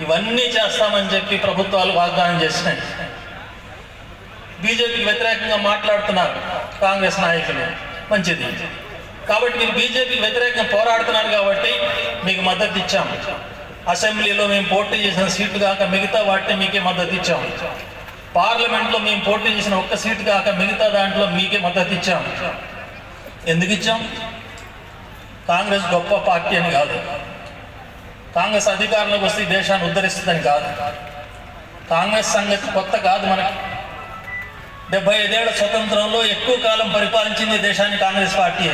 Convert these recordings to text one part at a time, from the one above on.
ఇవన్నీ చేస్తామని చెప్పి ప్రభుత్వాలు వాగ్దానం చేసినాయి. బీజేపీకి వ్యతిరేకంగా మాట్లాడుతున్నారు కాంగ్రెస్ నాయకులు మంచిది. కాబట్టి మీరు బీజేపీకి వ్యతిరేకంగా పోరాడుతున్నారు కాబట్టి మీకు మద్దతు ఇచ్చాము అసెంబ్లీలో మేము పోటీ చేసిన సీట్లు కాక మిగతా వాటిని మీకే మద్దతు ఇచ్చాము పార్లమెంట్లో మేము పోటీ చేసిన ఒక్క సీటు కాక మిగతా దాంట్లో మీకే మద్దతు ఇచ్చాము ఎందుకు ఇచ్చాం? కాంగ్రెస్ గొప్ప పార్టీ అని కాదు. కాంగ్రెస్ అధికారంలోకి వస్తే ఈ దేశాన్ని ఉద్ధరిస్తుందని కాదు. కాంగ్రెస్ సంగతి కొత్త కాదు మనకి. డెబ్బై ఐదేళ్ళ స్వతంత్రంలో ఎక్కువ కాలం పరిపాలించింది దేశాన్ని కాంగ్రెస్ పార్టీ.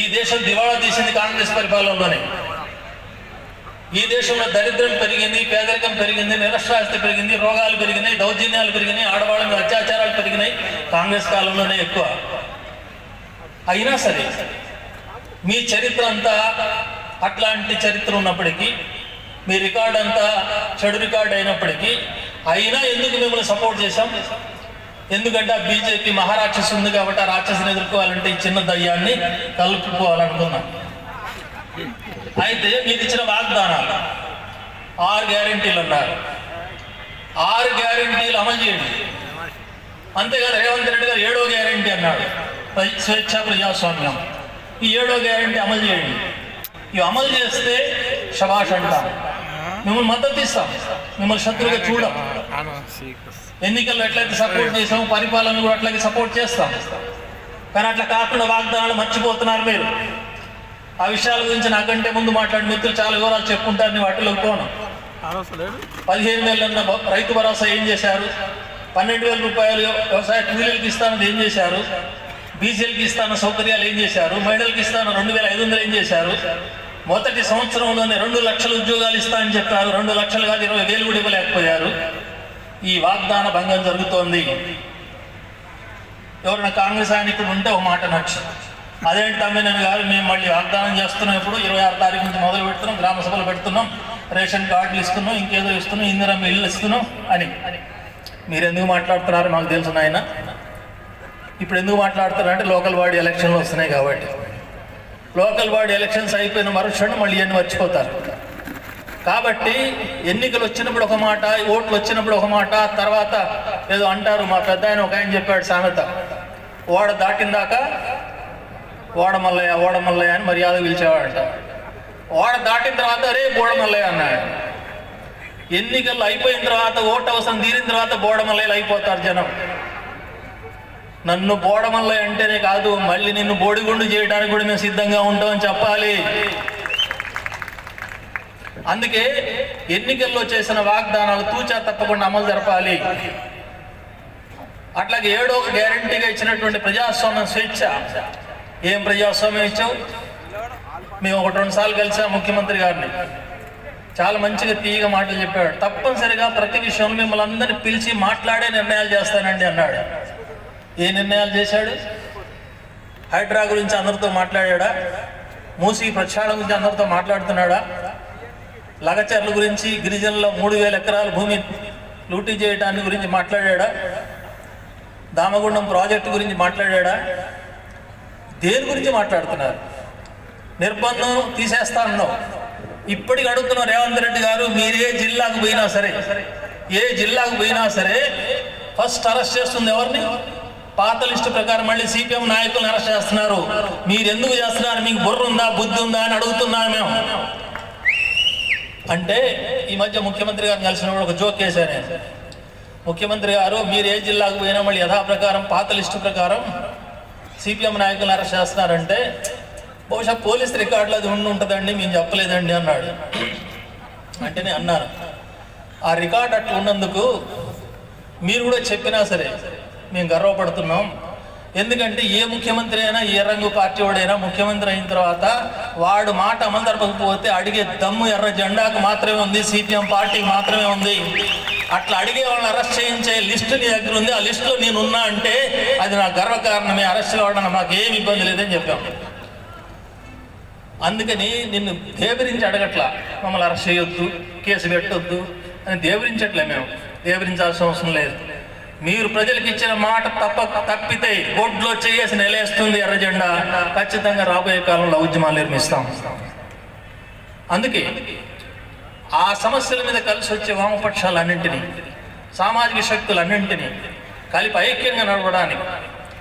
ఈ దేశం దివాళా తీసింది కాంగ్రెస్ పరిపాలనలోనే. ఈ దేశంలో దరిద్రం పెరిగింది పేదరికం పెరిగింది నిరక్షరాస్యత పెరిగింది రోగాలు పెరిగినాయి దౌర్జన్యాలు పెరిగినాయి ఆడవాళ్ళ మీద అత్యాచారాలు పెరిగినాయి కాంగ్రెస్ కాలంలోనే ఎక్కువ. అయినా సరే మీ చరిత్ర అంతా అట్లాంటి చరిత్ర ఉన్నప్పటికీ మీ రికార్డ్ అంతా చెడు రికార్డ్ అయినప్పటికీ అయినా ఎందుకు మిమ్మల్ని సపోర్ట్ చేశాం? ఎందుకంటే ఆ బీజేపీ మహారాక్షసు ఉంది కాబట్టి ఆ రాక్షసుని ఎదుర్కోవాలంటే ఈ చిన్న దయ్యాన్ని కలుపుకోవాలనుకున్నాం. అయితే మీరు ఇచ్చిన వాగ్దానాలు ఆరు గ్యారంటీలు అన్నారు. ఆరు గ్యారెంటీలు అమలు చేయండి. అంతేకాదు రేవంత్ రెడ్డి గారు ఏడో గ్యారెంటీ అన్నాడు. స్వేచ్ఛా స్వేచ్ఛ ప్రజాస్వామ్యం. ఈ ఏడో గ్యారెంటీ అమలు చేయండి. ఇవి అమలు చేస్తే శభాష్ అంటాం. మిమ్మల్ని మద్దతు ఇస్తాం. మిమ్మల్ని శత్రువుగా చూడం. ఎన్నికల్లో ఎట్లయితే సపోర్ట్ చేసాము పరిపాలన కూడా అట్లాగే సపోర్ట్ చేస్తాం. కానీ అట్లా కాకుండా వాగ్దానాలు మర్చిపోతున్నారు మీరు. ఆ విషయాల గురించి నాకంటే ముందు మాట్లాడిన మిత్రులు చాలా వివరాలు చెప్పుకుంటారని వాటిలో పోను. పదిహేను వేల రైతు భరోసా ఏం చేశారు? పన్నెండు వేల రూపాయలు వ్యవసాయ కూలీలకు ఇస్తానని ఏం చేశారు? బీసీలకి ఇస్తాన సౌకర్యాలు ఏం చేశారు? మహిళలకు ఇస్తాన రెండు వేల ఐదు వందలు ఏం చేశారు? మొదటి సంవత్సరంలోనే రెండు లక్షల ఉద్యోగాలు ఇస్తా అని చెప్పారు. రెండు లక్షలు కాదు ఇరవై వేలు కూడా ఇవ్వలేకపోయారు. ఈ వాగ్దాన భంగం జరుగుతోంది. ఎవరైనా కాంగ్రెస్ ఆయన ఉంటే ఒక మాట నచ్చు అదేంటి తమ్మినేని గారు మేము మళ్ళీ వాగ్దానం చేస్తున్నాం ఇప్పుడు ఇరవై ఆరు తారీఖు నుంచి మొదలు పెడుతున్నాం గ్రామ సభలు పెడుతున్నాం రేషన్ కార్డులు ఇస్తున్నాం ఇంకేదో ఇస్తున్నాం ఇందిరా ఇల్లు ఇస్తున్నాం అని. మీరు ఎందుకు మాట్లాడుతున్నారు? మాకు తెలుసు నాయన. ఇప్పుడు ఎందుకు మాట్లాడుతున్నారు అంటే లోకల్ బాడీ ఎలక్షన్లు వస్తున్నాయి కాబట్టి. లోకల్ బాడీ ఎలక్షన్స్ అయిపోయిన మరుక్షణం మళ్ళీ ఇవన్నీ మర్చిపోతారు. కాబట్టి ఎన్నికలు వచ్చినప్పుడు ఒక మాట ఓట్లు వచ్చినప్పుడు ఒక మాట తర్వాత ఏదో అంటారు మా పెద్ద ఆయన ఒక ఆయన చెప్పాడు సామెత. ఓడ దాటిందాక ఓడమల్లయ్య ఓడమల్లయ్య అని మర్యాద పిలిచేవాడంట. ఓడ దాటిన తర్వాత రే బోడమల్లయ్య అన్నాడు. ఎన్నికలు అయిపోయిన తర్వాత ఓటు అవసరం తీరిన తర్వాత బోడమల్లయ్యలు అయిపోతారు జనం. నన్ను బోడమల్లయ్య అంటేనే కాదు మళ్ళీ నిన్ను బోడిగుండు చేయడానికి కూడా మేము సిద్ధంగా ఉంటామని చెప్పాలి. అందుకే ఎన్నికల్లో చేసిన వాగ్దానాలు తూచా తప్పకుండా అమలు జరపాలి. అట్లాగే ఏడో ఒక గ్యారంటీగా ఇచ్చినటువంటి ప్రజాస్వామ్యం స్వేచ్ఛ. ఏం ప్రజాస్వామ్యం ఇచ్చావు? మేము ఒకటి రెండు సార్లు కలిసాం ముఖ్యమంత్రి గారిని. చాలా మంచిగా తీయగా మాటలు చెప్పాడు. తప్పనిసరిగా ప్రతి విషయంలో మిమ్మల్ని అందరినీ పిలిచి మాట్లాడే నిర్ణయాలు చేస్తానండి అన్నాడు. ఏ నిర్ణయాలు చేశాడు? హైడ్రా గురించి అందరితో మాట్లాడాడా? మూసి ప్రక్షాళన గురించి అందరితో మాట్లాడుతున్నాడా? లగచర్ల గురించి గిరిజనుల మూడు వేల ఎకరాల భూమి లూటీ చేయడానికి గురించి మాట్లాడాడా? దామగుండం ప్రాజెక్టు గురించి మాట్లాడా దేని గురించి మాట్లాడుతున్నారు? నిర్బంధం తీసేస్తా అన్నావు. ఇప్పటికి అడుగుతున్న రేవంత్ రెడ్డి గారు మీరే జిల్లాకు పోయినా సరే ఏ జిల్లాకు పోయినా సరే ఫస్ట్ అరెస్ట్ చేస్తుంది ఎవరిని? పాత లిస్టు ప్రకారం మళ్ళీ సిపిఎం నాయకులను అరెస్ట్ చేస్తున్నారు. మీరు ఎందుకు చేస్తున్నారు? మీకు బుర్ర ఉందా బుద్ధి ఉందా అని అడుగుతున్నాను మేము. అంటే ఈ మధ్య ముఖ్యమంత్రి గారిని కలిసినప్పుడు ఒక జోక్ వేశాను ముఖ్యమంత్రి గారు మీరు ఏ జిల్లాకు పోయినా మళ్ళీ యథాప్రకారం పాత లిస్టు ప్రకారం సిపిఎం నాయకులను అరెస్ట్ చేస్తున్నారంటే బహుశా పోలీస్ రికార్డులు అది ఉండి ఉంటుందండి మేము చెప్పలేదండి అన్నాడు. అంటే నేను అన్నాను ఆ రికార్డ్ అట్లా ఉన్నందుకు మీరు కూడా చెప్పినా సరే మేము గర్వపడుతున్నాం. ఎందుకంటే ఏ ముఖ్యమంత్రి అయినా ఏ రంగు పార్టీ వాడైనా ముఖ్యమంత్రి అయిన తర్వాత వాడు మాట అమలు జరపకపోతే అడిగే దమ్ము ఎర్ర జెండాకు మాత్రమే ఉంది సిపిఎం పార్టీకి మాత్రమే ఉంది. అట్లా అడిగే వాళ్ళని అరెస్ట్ చేయించే లిస్టు నీ దగ్గర ఉంది. ఆ లిస్టులో నేను ఉన్నా అంటే అది నా గర్వకారణమే అరెస్ట్ కావడం మాకు ఏమి ఇబ్బంది లేదని చెప్పాం. అందుకని నిన్ను దేవరించి అడగట్లా. మమ్మల్ని అరెస్ట్ చేయొద్దు కేసు పెట్టొద్దు అని దేవరించట్లే మేము. దేవరించాల్సిన అవసరం లేదు. మీరు ప్రజలకు ఇచ్చిన మాట తప్ప తప్పితే బొడ్లో చేసి నెలేస్తుంది ఎర్రజెండా ఖచ్చితంగా రాబోయే కాలంలో ఉద్యమాలు నిర్మిస్తాం. అందుకే ఆ సమస్యల మీద కలిసి వచ్చే వామపక్షాలన్నింటినీ సామాజిక శక్తులన్నింటినీ కలిపి ఐక్యంగా నడవడానికి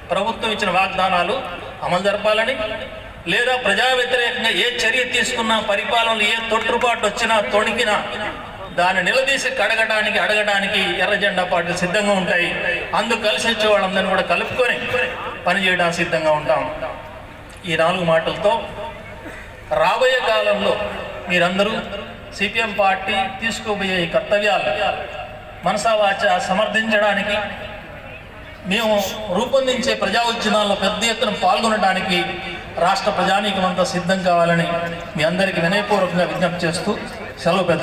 ప్రభుత్వం ఇచ్చిన వాగ్దానాలు అమలు జరపాలని లేదా ప్రజా వ్యతిరేకంగా ఏ చర్య తీసుకున్నా పరిపాలనలు ఏ తొట్టుబాటు వచ్చినా తొణికినా దాన్ని నిలదీసి కడగడానికి అడగడానికి ఎర్ర జెండా పార్టీలు సిద్ధంగా ఉంటాయి. అందుకు కలిసి వచ్చే వాళ్ళందరినీ కూడా కలుపుకొని పనిచేయడానికి సిద్ధంగా ఉంటాం. ఈ నాలుగు మాటలతో రాబోయే కాలంలో మీరందరూ సిపిఎం పార్టీ తీసుకోబోయే ఈ కర్తవ్యాలు మనసావాచ సమర్థించడానికి మేము రూపొందించే ప్రజా ఉద్యమాల్లో పెద్ద ఎత్తున పాల్గొనడానికి రాష్ట్ర ప్రజానీకమంతా సిద్ధం కావాలని మీ అందరికీ వినయపూర్వకంగా విజ్ఞప్తి చేస్తూ సెలవు పెద్దలు